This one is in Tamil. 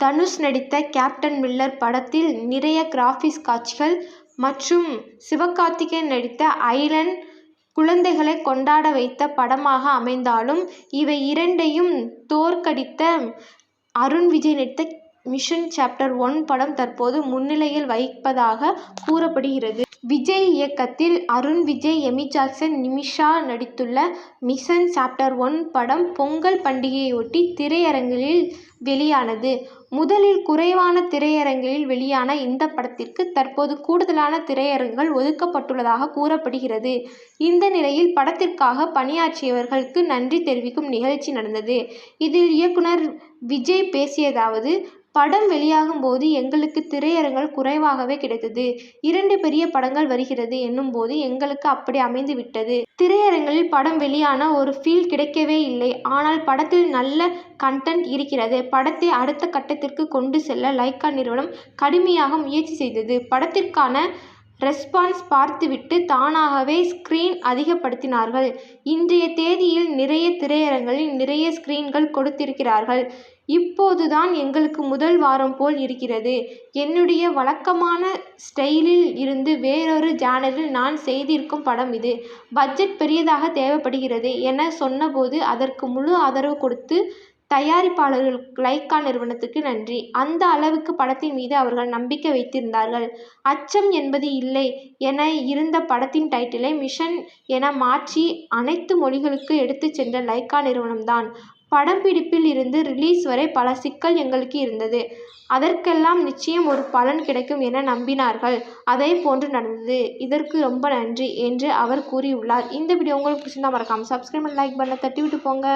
தனுஷ் நடித்த கேப்டன் மில்லர் படத்தில் நிறைய கிராஃபிக்ஸ் காட்சிகள் மற்றும் சிவகார்த்திகேயன் நடித்த ஐலன் குழந்தைகளை கொண்டாட வைத்த படமாக அமைந்தாலும் இவை இரண்டையும் தோற்கடித்த அருண் விஜய் நடித்த மிஷன் சாப்டர் ஒன் படம் தற்போது முன்னிலையில் வைப்பதாக கூறப்படுகிறது. விஜய் இயக்கத்தில் அருண் விஜய் எமி ஜாக்சன் நிமிஷா நடித்துள்ள மிஷன் சாப்டர் ஒன் படம் பொங்கல் பண்டிகையையொட்டி திரையரங்குகளில் வெளியானது. முதலில் குறைவான திரையரங்குகளில் வெளியான இந்த படத்திற்கு தற்போது கூடுதலான திரையரங்குகள் ஒதுக்கப்பட்டுள்ளதாக கூறப்படுகிறது. இந்த நிலையில் படத்திற்காக பணியாற்றியவர்களுக்கு நன்றி தெரிவிக்கும் நிகழ்ச்சி நடந்தது. இதில் இயக்குனர் விஜய் பேசியதாவது படம் வெளியாகும் போது எங்களுக்கு திரையரங்குகள் குறைவாகவே கிடைத்தது. இரண்டு பெரிய படங்கள் வருகிறது என்னும் போது எங்களுக்கு அப்படி அமைந்து விட்டது. திரையரங்களில் படம் வெளியான ஒரு ஃபீல் கிடைக்கவே இல்லை. ஆனால் படத்தில் நல்ல கண்டென்ட் இருக்கிறது. படத்தை அடுத்த கட்டத்திற்கு கொண்டு செல்ல லைகா நிறுவனம் கடுமையாக முயற்சி செய்தது. படத்திற்கான ரெஸ்பான்ஸ் பார்த்துவிட்டு தானாகவே ஸ்க்ரீன் அதிகப்படுத்தினார்கள். இன்றைய தேதியில் நிறைய திரையரங்களில் நிறைய ஸ்க்ரீன்கள் கொடுத்திருக்கிறார்கள். இப்போதுதான் எங்களுக்கு முதல் வாரம் போல் இருக்கிறது. என்னுடைய வழக்கமான ஸ்டைலில் இருந்து வேறொரு ஜானரில் நான் செய்திருக்கும் படம் இது. பட்ஜெட் பெரியதாக தேவைப்படுகிறது என சொன்னபோது அதற்கு முழு ஆதரவு கொடுத்து தயாரிப்பாளர்கள் லைகா நிறுவனத்துக்கு நன்றி. அந்த அளவுக்கு படத்தின் மீது அவர்கள் நம்பிக்கை வைத்திருந்தார்கள். அச்சம் என்பது இல்லை என இருந்த படத்தின் டைட்டிலை மிஷன் என மாற்றி அனைத்து மொழிகளுக்கும் எடுத்து சென்ற லைகா நிறுவனம் தான். படப்பிடிப்பில் இருந்து ரிலீஸ் வரை பல சிக்கல் எங்களுக்கு இருந்தது. அதற்கெல்லாம் நிச்சயம் ஒரு பலன் கிடைக்கும் என நம்பினார்கள். அதே போன்று நடந்தது. இதற்கு ரொம்ப நன்றி என்று அவர் கூறியுள்ளார். இந்த வீடியோ உங்களுக்கு பிடிச்சிருந்தா மறக்காம சப்ஸ்கிரைப் பண்ணி லைக் பட்டனை தட்டி விட்டு போங்க.